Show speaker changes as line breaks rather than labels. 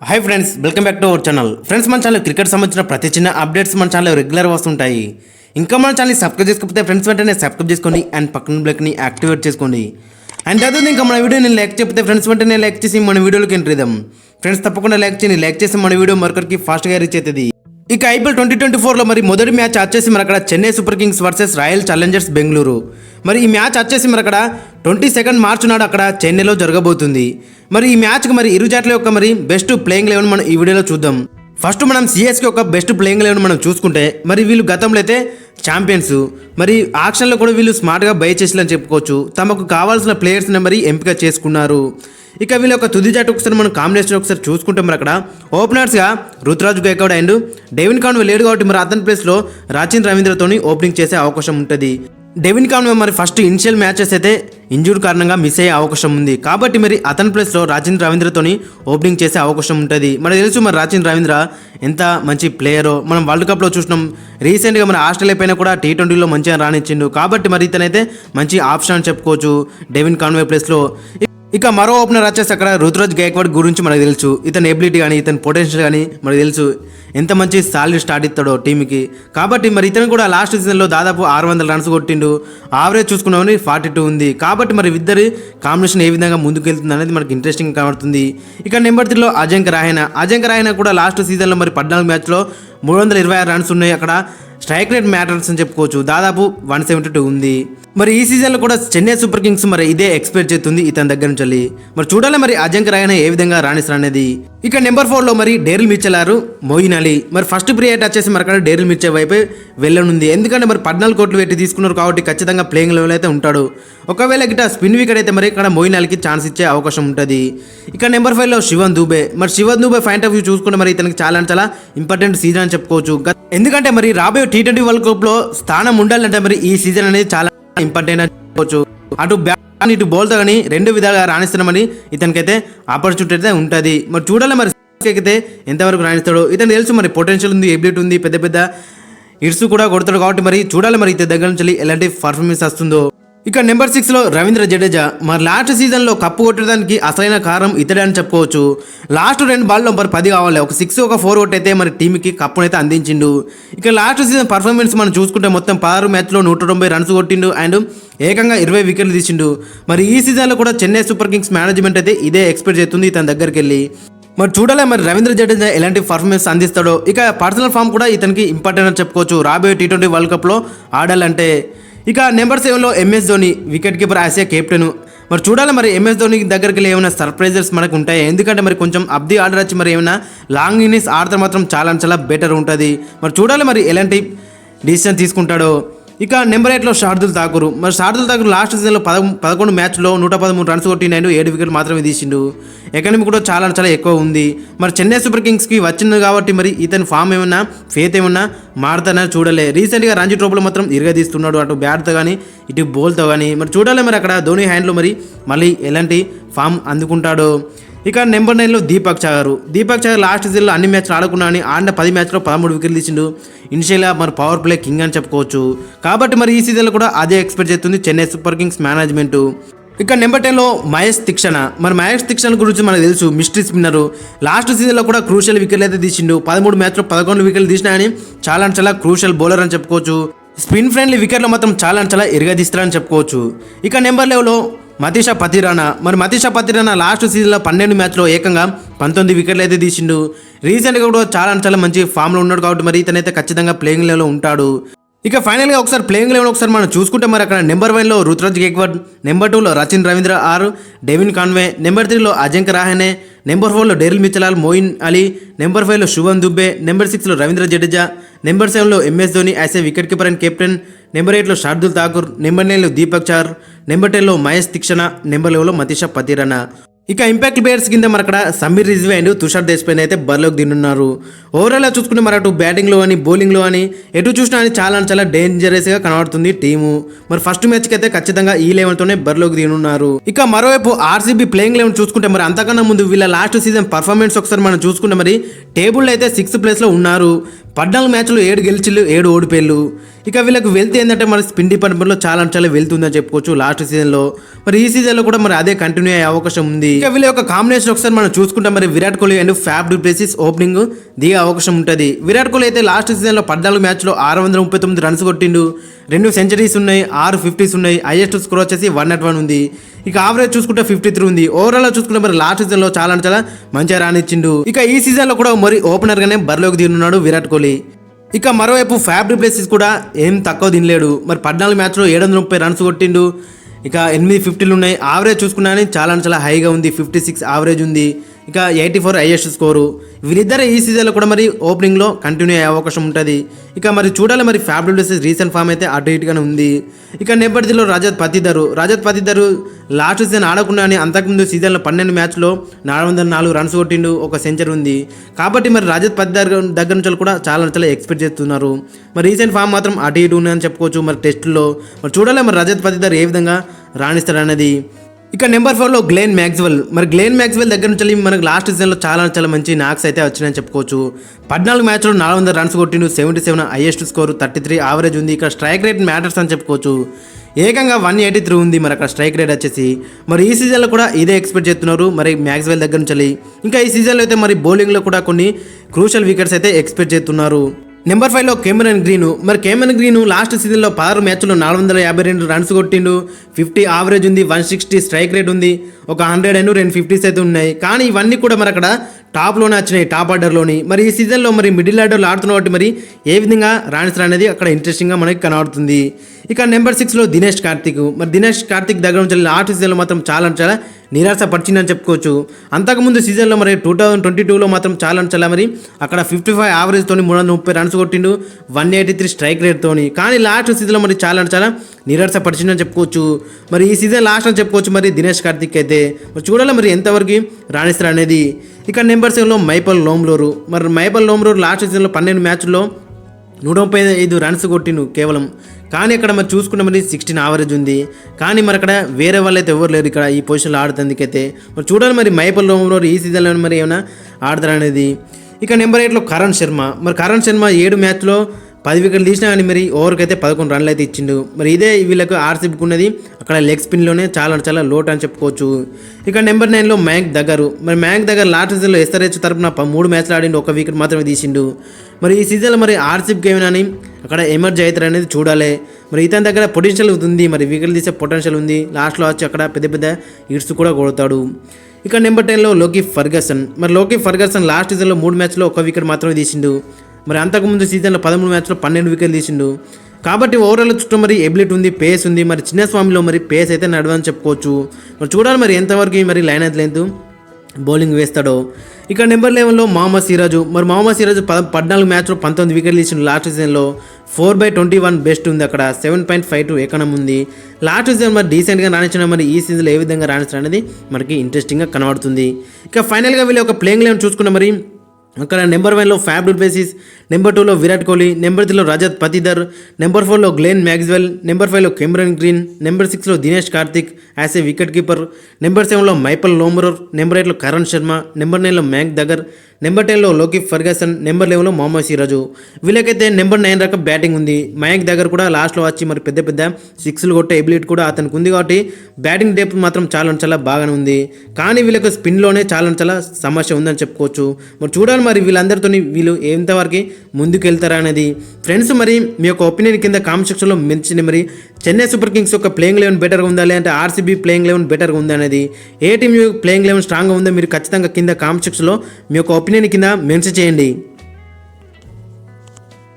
Hi friends welcome back to our channel friends మన channel cricket సంబంధించిన ప్రతి చిన్న అప్డేట్స్ మన ఛానల్ రెగ్యులర్ వస్తుంటాయి. ఇంకా మన ఛానల్ సబ్స్క్రైబ్ చేసుకోకపోతే ఫ్రెండ్స్ వెంటనే సబ్స్క్రైబ్ చేసుకోండి అండ్ పక్కన బ్లెక్ని యాక్టివేట్ చేసుకోండి. అండ్ అదే ఇంకా మన వీడియోని లైక్ చెప్తే ఫ్రెండ్స్ వెంటనే లైక్ చేసి మన వీడియోలోకి ఎంట్రీదాం ఫ్రెండ్స్ తప్పకుండా లైక్ చేయండి. లైక్ చేసి మన వీడియో మరొకరికి ఫాస్ట్గా రీచ్ అవుతుంది. ఇక ఐపీఎల్ ట్వంటీ ట్వంటీ ఫోర్లో మరి మొదటి మ్యాచ్ వచ్చేసి మరి అక్కడ Chennai super kings versus royal challengers Bengaluru. మరి ఈ మ్యాచ్ వచ్చేసి మరి అక్కడ ట్వంటీ సెకండ్ మార్చ్ నాడు అక్కడ చెన్నైలో జరగబోతుంది. మరి ఈ మ్యాచ్కి మరి ఇరు జట్ల యొక్క మరి బెస్ట్ ప్లేయింగ్ లెవెన్ మనం ఈ వీడియోలో చూద్దాం. ఫస్ట్ మనం సిఎస్కి ఒక బెస్ట్ ప్లేయింగ్ లెవెన్ మనం చూసుకుంటే మరి వీళ్ళు గతంలో అయితే ఛాంపియన్స్. మరి ఆక్షన్లో కూడా వీళ్ళు స్మార్ట్గా బై చేసిలని చెప్పుకోవచ్చు. తమకు కావాల్సిన ప్లేయర్స్ని మరి ఎంపిక చేసుకున్నారు. ఇక వీళ్ళ యొక్క తుది జట్టు ఒకసారి మనం కాంబినేషన్ ఒకసారి చూసుకుంటే మరి అక్కడ ఓపెనర్స్గా Ruturaj Gaikwad and Devon Conway లేడు కాబట్టి మరి అతని ప్లేస్లో రాచిన్ రవీంద్రతోని ఓపెనింగ్ చేసే అవకాశం ఉంటుంది. డెవిన్ కాన్వే మరి ఫస్ట్ ఇనిషియల్ మ్యాచెస్ అయితే ఇంజూర్ కారణంగా మిస్ అయ్యే అవకాశం ఉంది. కాబట్టి మరి అతని ప్లేస్లో రాజేంద్ర రవీంద్రతోని ఓపెనింగ్ చేసే అవకాశం ఉంటుంది. మనకు తెలుసు మరి రాజేంద్ర రవీంద్ర ఎంత మంచి ప్లేయరో. మనం వరల్డ్ కప్లో చూసినాం. రీసెంట్గా మన ఆస్ట్రేలియా పైన కూడా టీ ట్వంటీలో మంచిగా రానిచ్చిండు కాబట్టి మరి ఇతనైతే మంచి ఆప్షన్ అని చెప్పుకోవచ్చు డెవిన్ కాన్వే ప్లేస్లో. ఇక మరో ఓపెనర్ వచ్చేసి అక్కడ రుతురాజ్ గైక్వాడ్ గురించి మనకు తెలుసు. ఇతని ఎబిలిటీ కానీ ఇతని పొటెన్షియల్ కానీ మనకు తెలుసు. ఎంత మంచి సాలరీ స్టార్ట్ ఇస్తాడో టీంకి కాబట్టి మరి ఇతను కూడా లాస్ట్ సీజన్లో దాదాపు ఆరు వందల రన్స్ కొట్టిండు. ఆవరేజ్ చూసుకున్నామని ఫార్టీ టూ ఉంది. కాబట్టి మరి ఇద్దరి కాంబినేషన్ ఏ విధంగా ముందుకెళ్తుంది అనేది మనకి ఇంట్రెస్టింగ్ కనబడుతుంది. ఇక నెంబర్ త్రీలో అజంక రాయన. అజంక రాయన కూడా లాస్ట్ సీజన్లో మరి పద్నాలుగు మ్యాచ్లో మూడు వందల ఇరవై ఆరు రన్స్ ఉన్నాయి. అక్కడ స్ట్రైక్ రేట్ మ్యాటర్స్ అని చెప్పుకోవచ్చు. దాదాపు వన్ సెవెంటీ టూ ఉంది. మరి ఈ సీజన్లో కూడా చెన్నై సూపర్ కింగ్స్ మరి ఇదే ఎక్స్పెక్ట్ చేస్తుంది ఇతని దగ్గర నుంచి వెళ్ళి. మరి చూడాలి మరి అజంక్ రాయన ఏ విధంగా రాణిస్తారనేది. ఇక నెంబర్ ఫోర్లో మరి డేరిల్ మిచ్చలారు మోయిన్ అలీ. మరి ఫస్ట్ ప్రియేట్ వచ్చేసి మరి అక్కడ డేరిల్ మిచ్చే వైపు వెళ్ళనుంది. ఎందుకంటే మరి పద్నాలుగు కోట్లు పెట్టి తీసుకున్నారు కాబట్టి ఖచ్చితంగా ప్లేయింగ్ లెవెల్ అయితే ఉంటాడు. ఒకవేళ గిట స్పిన్ వికెట్ అయితే మరి ఇక్కడ మోయిన్ అలీకి ఛాన్స్ ఇచ్చే అవకాశం ఉంటుంది. ఇక నెంబర్ ఫైవ్లో శివన్ దూబే. మరి Shivam Dube point of view చూసుకుంటే మరి ఇతనికి చాలా అంటే చాలా ఇంపార్టెంట్ సీజన్ అని చెప్పుకోవచ్చు. ఎందుకంటే మరి రాబోయే టీ ట్వంటీ వరల్డ్ కప్లో స్థానం ఉండాలంటే మరి ఈ సీజన్ అనేది చాలా ఇంపార్టెంట్ అని అటు బ్యాట్ ఇటు బౌల్తో కానీ రెండు విధాలుగా రాణిస్తున్నామని ఇతనికైతే ఆపర్చునిటీ అయితే ఉంటుంది. మరి చూడాలి మరి అయితే ఎంతవరకు రాణిస్తాడో. ఇతను తెలుసు మరి పొటెన్షియల్ ఉంది ఎబిలిటీ ఉంది పెద్ద పెద్ద ఇడ్స్ కూడా కొడతాడు కాబట్టి మరి చూడాలి మరి ఇతని దగ్గర నుంచి ఎలాంటి పర్ఫార్మెన్స్ వస్తుందో. ఇక నెంబర్ సిక్స్లో రవీంద్ర జడేజా. మరి లాస్ట్ సీజన్లో కప్పు కొట్టడానికి అసలైన కారణం ఇతడే అని చెప్పుకోవచ్చు. లాస్ట్ రెండు బాల్లో మరి పది కావాలి. ఒక సిక్స్ ఒక ఫోర్ కొట్టయితే మరి టీంకి కప్పునైతే అందించిండు. ఇక లాస్ట్ సీజన్ పర్ఫార్మెన్స్ మనం చూసుకుంటే మొత్తం పదహారు మ్యాచ్లో నూట తొంభై రన్స్ కొట్టిండు అండ్ ఏకంగా ఇరవై వికెట్లు తీసిండు. మరి ఈ సీజన్లో కూడా చెన్నై సూపర్ కింగ్స్ మేనేజ్మెంట్ అయితే ఇదే ఎక్స్పెక్ట్ చేస్తుంది తన దగ్గరికి వెళ్ళి మరి చూడాలి మరి రవీంద్ర జడేజా ఎలాంటి పర్ఫార్మెన్స్ అందిస్తాడో. ఇక పర్సనల్ ఫామ్ కూడా ఇతనికి ఇంపార్టెంట్ అని చెప్పుకోవచ్చు. రాబోయే టీ ట్వంటీ వరల్డ్ కప్లో ఆడాలంటే. ఇక నెంబర్ సెవెన్లో MS Dhoni wicket keeper Asia captain మరి చూడాలి మరి ఎంఎస్ ధోని దగ్గరికి వెళ్ళి ఏమైనా సర్ప్రైజెస్ మనకు ఉంటాయి? ఎందుకంటే మరి కొంచెం అబ్ది ఆర్డర్ వచ్చి మరి ఏమైనా లాంగ్ ఇన్నింగ్స్ ఆడితే మాత్రం చాలా చాలా బెటర్ ఉంటుంది. మరి చూడాలి మరి ఎలాంటి డిసిషన్ తీసుకుంటాడో. ఇక నెంబర్ ఎయిట్లో శార్దుల్ ఠాకూర్. మరి శార్దుల్ ఠాకూర్ లాస్ట్ సీజన్లో పద పదకొండు మ్యాచ్లో నూట పదమూడు రన్స్ కొట్టినాడు ఏడు వికెట్లు మాత్రమే తీసిండు. ఎకనమీ కూడా చాలా చాలా ఎక్కువ ఉంది. మరి చెన్నై సూపర్ కింగ్స్కి వచ్చింది కాబట్టి మరి ఇతని ఫామ్ ఏమన్నా ఫేత్ ఏమన్నా మారుతానని చూడలే. రీసెంట్గా రంజీ ట్రోపులో మాత్రం ఇరగదీస్తున్నాడు అటు బ్యాట్తో కానీ ఇటు బోల్తో కానీ మరి చూడాలి మరి అక్కడ ధోని హ్యాండ్లో మరి మళ్ళీ ఎలాంటి ఫామ్ అందుకుంటాడో. ఇక నెంబర్ నైన్లో దీపక్ చాగర్. దీపక్ చాగర్ లాస్ట్ సీజన్లో అన్ని మ్యాచ్లు ఆడకుండా అని ఆడిన పది మ్యాచ్లో పదమూడు వికెట్లు తీసిండు. ఇనిషియల్గా మరి పవర్ ప్లే కింగ్ అని చెప్పుకోవచ్చు. కాబట్టి మరి ఈ సీజన్లో కూడా అదే ఎక్స్పెక్ట్ చేస్తుంది చెన్నై సూపర్ కింగ్స్ మేనేజ్మెంట్. ఇక నెంబర్ టెన్లో మహేష్ తిక్షణ. మరి మహేష్ తిక్షణ గురించి మనకు తెలుసు మిస్టరీ స్పిన్నర్. లాస్ట్ సీజన్లో కూడా క్రూషియల్ వికెట్లు అయితే తీసిండు. పదమూడు మ్యాచ్లో పదకొండు వికెట్లు తీసినా అని చాలా అంటే చాలా క్రూషల్ బౌలర్ అని చెప్పుకోవచ్చు. స్పిన్ ఫ్రెండ్లీ వికెట్లో మాత్రం చాలా అంటే చాలా ఇరగదీస్తారని చెప్పుకోవచ్చు. ఇక నెంబర్ లెవెల్లో మతీష పతిరానా? మరి మతీష పతిరానా లాస్ట్ సీజన్లో పన్నెండు మ్యాచ్లో ఏకంగా పంతొమ్మిది వికెట్లు అయితే తీసిండు. రీసెంట్గా కూడా చాలా చాలా మంచి ఫామ్లో ఉన్నాడు కాబట్టి మరి ఇతనైతే ఖచ్చితంగా ప్లేయింగ్ లెవెల్లో ఉంటాడు. ఇక ఫైనల్గా ఒకసారి ప్లేయింగ్ లెవెల్ ఒకసారి మనం చూసుకుంటే మరి అక్కడ నెంబర్ వన్లో రుతురాజ్ గేక్వాడ్ నెంబర్ టూలో Rachin Ravindra or Devon Conway number త్రీలో అజంక రాహనే నెంబర్ ఫోర్లో Daryl Mitchell Moeen Ali. Number ఫైవ్లో శుభన్ దుబ్బే. నెంబర్ సిక్స్లో రవీంద్ర జడేజా. నెంబర్ సెవెన్లో MS Dhoni as a wicket keeper and captain. Number ఎయిట్లో షార్దుల్ ఠాకూర్. నెంబర్ నైన్లో దీపక్ చార్. నెంబర్ టెన్లో మహేష్ తిక్షణ నెంబర్ లెవెన్లో మతీషా పతిరణ. ఇక ఇంపాక్ట్ ప్లేయర్స్ కింద మన అక్కడ సమీర్ రిజ్వే అండ్ తుషార్ దేశ్పైన అయితే బరిలోకి దిన్నున్నారు ఓవరాల్ చూసుకుంటే మరి అటు బ్యాటింగ్లో అని బౌలింగ్లో అని ఎటు చూసినా అని చాలా చాలా డేంజరస్గా కనబడుతుంది టీము. మరి ఫస్ట్ మ్యాచ్కి అయితే ఖచ్చితంగా ఈ లెవెల్తోనే బరిలోకి దినున్నారు. ఇక మరోవైపు ఆర్సీబీ ప్లేయింగ్ లెవెన్ చూసుకుంటే మరి అంతకన్నా ముందు వీళ్ళ లాస్ట్ సీజన్ పర్ఫార్మెన్స్ ఒకసారి మనం చూసుకుంటే మరి టేబుల్ అయితే సిక్స్త్ ప్లేస్లో ఉన్నారు. పద్నాలుగు మ్యాచ్లు ఏడు గెలిచిళ్ళు ఏడు ఓడిపోయాళ్ళు. ఇక వీళ్ళకి వెళ్తే ఏంటంటే మన స్పిన్ డిపార్ట్మెంట్లో చాలా అంశాలు చాలా వెళ్తుందని చెప్పుకోవచ్చు లాస్ట్ సీజన్లో. మరి ఈ సీజన్లో కూడా మరి అదే కంటిన్యూ అయ్యే అవకాశం ఉంది. ఇక వీళ్ళ యొక్క కాంబినేషన్ ఒకసారి మనం చూసుకుంటాం మరి Virat Kohli and Faf du Plessis opening దిగే అవకాశం ఉంటుంది. విరాట్ కోహ్లీ అయితే లాస్ట్ సీజన్లో పద్నాలుగు మ్యాచ్లో ఆరు వందల ముప్పై తొమ్మిది రన్స్ కొట్టిండు. రెండు సెంచరీస్ ఉన్నాయి ఆరు ఫిఫ్టీస్ ఉన్నాయి హైయెస్ట్ స్కోర్ వచ్చేసి వన్ నాట్ వన్ ఉంది. ఇక ఆవరేజ్ చూసుకుంటే ఫిఫ్టీ త్రీ ఉంది ఓవరాల్ చూసుకుంటే మరి లాస్ట్ సీజన్లో చాలా అంటే చాలా మంచిగా రానిచ్చిండు ఇక ఈ సీజన్లో కూడా మరి ఓపెనర్ గానే బరిలోకి దిగున్నాడు విరాట్ కోహ్లీ. ఇక మరోవైపు ఫ్యాబ్ ప్లేసెస్ కూడా ఏం తక్కువ తినలేడు. మరి పద్నాలుగు మ్యాచ్లో ఏడు వందల ముప్పై రన్స్ కొట్టిండు. ఇక ఎనిమిది ఫిఫ్టీలు ఉన్నాయి. ఆవరేజ్ చూసుకున్నా కానీ చాలా చాలా హైగా ఉంది. ఫిఫ్టీ సిక్స్ ఆవరేజ్ ఉంది. ఇక ఎయిటీ ఫోర్ హైయెస్ట్ స్కోరు. వీరిద్దరు ఈ సీజన్లో కూడా మరి ఓపెనింగ్లో కంటిన్యూ అయ్యే అవకాశం ఉంటుంది. ఇక మరి చూడాలి మరి ఫ్యాబ్ రీసెంట్ ఫామ్ అయితే అటు ఇటుగానే ఉంది. ఇక నేపథ్యంలో రజత్ పతిదరు. రజత్ పతిదరు లాస్ట్ సీజన్ ఆడకుండా అని అంతకుముందు సీజన్లో పన్నెండు మ్యాచ్లో నాలుగు వందల నాలుగు రన్స్ కొట్టిండు ఒక సెంచరీ ఉంది. కాబట్టి మరి రజత్ పతిదర్ దగ్గర నుంచి కూడా చాలా చాలా ఎక్స్పెక్ట్ చేస్తున్నారు. మరి రీసెంట్ ఫామ్ మాత్రం అటు ఇటు ఉందని చెప్పుకోవచ్చు మరి టెస్టుల్లో. మరి చూడాలి మరి రజత్ పతిదర్ ఏ విధంగా రాణిస్తాడనేది. ఇక నెంబర్ ఫోర్లో గ్లేన్ మ్యాక్స్వెల్. మరి గ్లేన్ మ్యాక్స్వెల్ దగ్గర నుంచి వెళ్ళి మనకు లాస్ట్ సీజన్లో చాలా చాలా మంచి నాక్స్ అయితే వచ్చినాయని చెప్పుకోవచ్చు. పద్నాలుగు మ్యాచ్లో నాలుగు వందల రన్స్ కొట్టిండు seventy seven highest score thirty three average ఉంది. ఇక్కడ స్ట్రైక్ రేట్ మ్యాటర్స్ అని చెప్పుకోవచ్చు. ఏకంగా వన్ ఎయిటీ త్రీ ఉంది మరి అక్కడ స్ట్రైక్ రేట్ వచ్చేసి. మరి ఈ సీజన్లో కూడా ఇదే ఎక్స్పెక్ట్ చేస్తున్నారు మరి మ్యాక్స్వెల్ దగ్గర నుంచి వెళ్ళి. ఇంకా ఈ సీజన్లో అయితే మరి బౌలింగ్లో కూడా కొన్ని క్రూషల్ వికెట్స్ అయితే ఎక్స్పెక్ట్ చేస్తున్నారు. నెంబర్ ఫైవ్లో కెమెరన్ గ్రీన్. మరి కెమెరన్ గ్రీన్ లాస్ట్ సీజన్లో పదహారు మ్యాచ్లో నాలుగు వందల యాభై రెండు రన్స్ కొట్టిండు. ఫిఫ్టీ ఆవరేజ్ ఉంది వన్ సిక్స్టీ స్ట్రైక్ రేట్ ఉంది ఒక హండ్రెడ్ అండ్ రెండు ఫిఫ్టీస్ అయితే ఉన్నాయి. కానీ ఇవన్నీ కూడా మరి అక్కడ టాప్లోనే వచ్చినాయి టాప్ ఆర్డర్లోని. మరి ఈ సీజన్లో మరి మిడిల్ ఆర్డర్లో ఆడుతున్న కాబట్టి మరి ఏ విధంగా రాణిస్తారు అనేది అక్కడ ఇంట్రెస్టింగ్గా మనకి కనబడుతుంది. ఇక నెంబర్ సిక్స్లో దినేష్ కార్తిక్. మరి దినేష్ కార్తిక్ దగ్గర నుంచి లాస్ట్ సీజన్లో మాత్రం చాలా చాలా నిరాశపరిచిందని చెప్పుకోవచ్చు. అంతకుముందు సీజన్లో మరి టూ థౌజండ్ ట్వంటీ టూలో మాత్రం చాలా చాలా మరి అక్కడ ఫిఫ్టీ ఫైవ్ యావరేజ్తో మూడు వందల ముప్పై రన్స్ కొట్టిండు వన్ ఎయిటీ త్రీ స్ట్రైక్ రేట్తో కానీ లాస్ట్ సీజన్లో మరి చాలా చాలా నిరాశపరిచిందని చెప్పుకోవచ్చు. మరి ఈ సీజన్ లాస్ట్ అని చెప్పుకోవచ్చు మరి దినేష్ కార్తిక్ అయితే. మరి చూడాలి మరి ఎంతవరకు రాణిస్తారు అనేది ఇక నెంబర్ సెవెన్లో మైపల్ లోమ్లోరు మరి మైపల్ లోమ్లోరు లాస్ట్ సీజన్లో పన్నెండు మ్యాచ్ల్లో నూట ముప్పై ఐదు రన్స్ కొట్టిను కేవలం. కానీ అక్కడ మరి చూసుకుంటే మరి సిక్స్టీన్ ఆవరేజ్ ఉంది. కానీ మరి అక్కడ వేరే వాళ్ళు అయితే ఎవరు లేరు ఇక్కడ ఈ పొజిషన్లో ఆడుతుందుకైతే మరి చూడాలి మరి మైపల్ రోమ్లో ఈ సీజన్లో మరి ఏమైనా ఆడతారనేది ఇక నెంబర్ ఎయిట్లో కరణ్ శర్మ. మరి కరణ్ శర్మ ఏడు మ్యాచ్లో పది వికెట్లు తీసినా కానీ మరి ఓవర్కి అయితే పదకొండు రన్లు అయితే ఇచ్చిండు. మరి ఇదే వీళ్ళకు ఆర్సీబీకి ఉన్నది అక్కడ లెగ్ స్పిన్లోనే చాలా చాలా లోట్ అని చెప్పుకోవచ్చు. ఇక నెంబర్ నైన్లో మ్యాంక్ దగ్గరు. మరి మ్యాంక్ దగ్గర లాస్ట్ సీజన్లో ఎస్ఆర్హెచ్ తరపున మూడు మ్యాచ్లు ఆడిండు. ఒక వికెట్ మాత్రమే తీసిండు. మరి ఈ సీజన్లో మరి ఆర్సీబీకి ఏమైనా అని అక్కడ ఎమర్జ్ అవుతారు అనేది చూడాలి. మరి ఇతని దగ్గర పొటెన్షియల్ ఉంది. మరి వికెట్లు తీసే పొటెన్షియల్ ఉంది. లాస్ట్లో వచ్చి అక్కడ పెద్ద పెద్ద ఇడ్స్ కూడా కొడతాడు. ఇక నెంబర్ టెన్లో లోకి ఫర్గసన్. మరి లోకి ఫర్గసన్ లాస్ట్ సీజన్లో మూడు మ్యాచ్లో ఒక వికెట్ మాత్రమే తీసిండు. మరి అంతకుముందు సీజన్లో పదమూడు మ్యాచ్లో పన్నెండు వికెట్లు తీసిండు. కాబట్టి ఓవరాల్ చుట్టూ మరి ఎబిలిటీ ఉంది పేస్ ఉంది. మరి చిన్న స్వామిలో మరి పేస్ అయితే నడవని చెప్పుకోవచ్చు. మరి చూడాలి మరి ఎంతవరకు మరి లైన్ అయితే లేదు. బౌలింగ్ వేస్తాడో. ఇక నెంబర్ లెవెన్లో మహమ్మద్ సిరాజు. మరి మహమ్మద్ సిరాజు పద పద్నాలుగు మ్యాచ్లో పంతొమ్మిది వికెట్లు తీసిన లాస్ట్ సీజన్లో. Four by twenty one best ఉంది అక్కడ. Seven point five two economy ఉంది. లాస్ట్ సీజన్ మరి డీసెంట్గా రాణించిన మరి ఈ సీజన్లో ఏ విధంగా రాణించడం అనేది మనకి ఇంట్రెస్టింగ్గా కనబడుతుంది. ఇక ఫైనల్గా వీళ్ళు ఒక ప్లేయింగ్ లెవెన్ చూసుకున్న మరి అక్కడ నెంబర్ వన్లో ఫ్యాబ్ బేసిస్ నెంబర్ టూలో విరాట్ కోహ్లీ నెంబర్ త్రీలో రజత్ పతిదర్ నెంబర్ ఫోర్లో గ్లెన్ మ్యాక్స్వెల్ నెంబర్ ఫైవ్లో కెమ్రన్ గ్రీన్ నెంబర్ సిక్స్లో Dinesh Karthik as a wicket keeper number సెవెన్లో మైపల్ లోమరర్ నెంబర్ ఎయిట్లో కరణ్ శర్మ నెంబర్ నైన్లో మ్యాంక్ దగ్గర్ నెంబర్ టెన్లో లోకి ఫర్గసన్ నెంబర్ లెవెన్లో మొహమ్మద్ సిరాజు. వీళ్ళకైతే నెంబర్ నైన్ రకం బ్యాటింగ్ ఉంది. మయాంక్ దగ్గర కూడా లాస్ట్లో వచ్చి మరి పెద్ద పెద్ద సిక్స్లు కొట్టే ఎబిలిటీ కూడా అతనికి ఉంది కాబట్టి బ్యాటింగ్ డెప్త్ మాత్రం చాలా చాలా బాగానే ఉంది. కానీ వీళ్ళకి స్పిన్లోనే చాలా చాలా సమస్య ఉందని చెప్పుకోవచ్చు. మరి చూడాలి మరి వీళ్ళందరితో వీళ్ళు ఎంతవరకు ముందుకు వెళ్తారా అనేది ఫ్రెండ్స్ మరి మీ యొక్క ఒపీనియన్ కింద కామెంట్ సెక్షన్లో మెన్షన్ మరి. చెన్నై సూపర్ కింగ్స్ యొక్క ప్లేయింగ్ లెవెన్ బెటర్గా ఉందా లేదంటే ఆర్సీబీ ప్లేయింగ్ లెవెన్ బెటర్గా ఉందా అనేది ఏ టీం ప్లేయింగ్ లెవెన్ స్ట్రాంగ్గా ఉందో మీరు ఖచ్చితంగా కింద కామెంట్ సెక్షన్లో మీ యొక్క ఒపీనియన్ కింద మెన్షన్ చేయండి.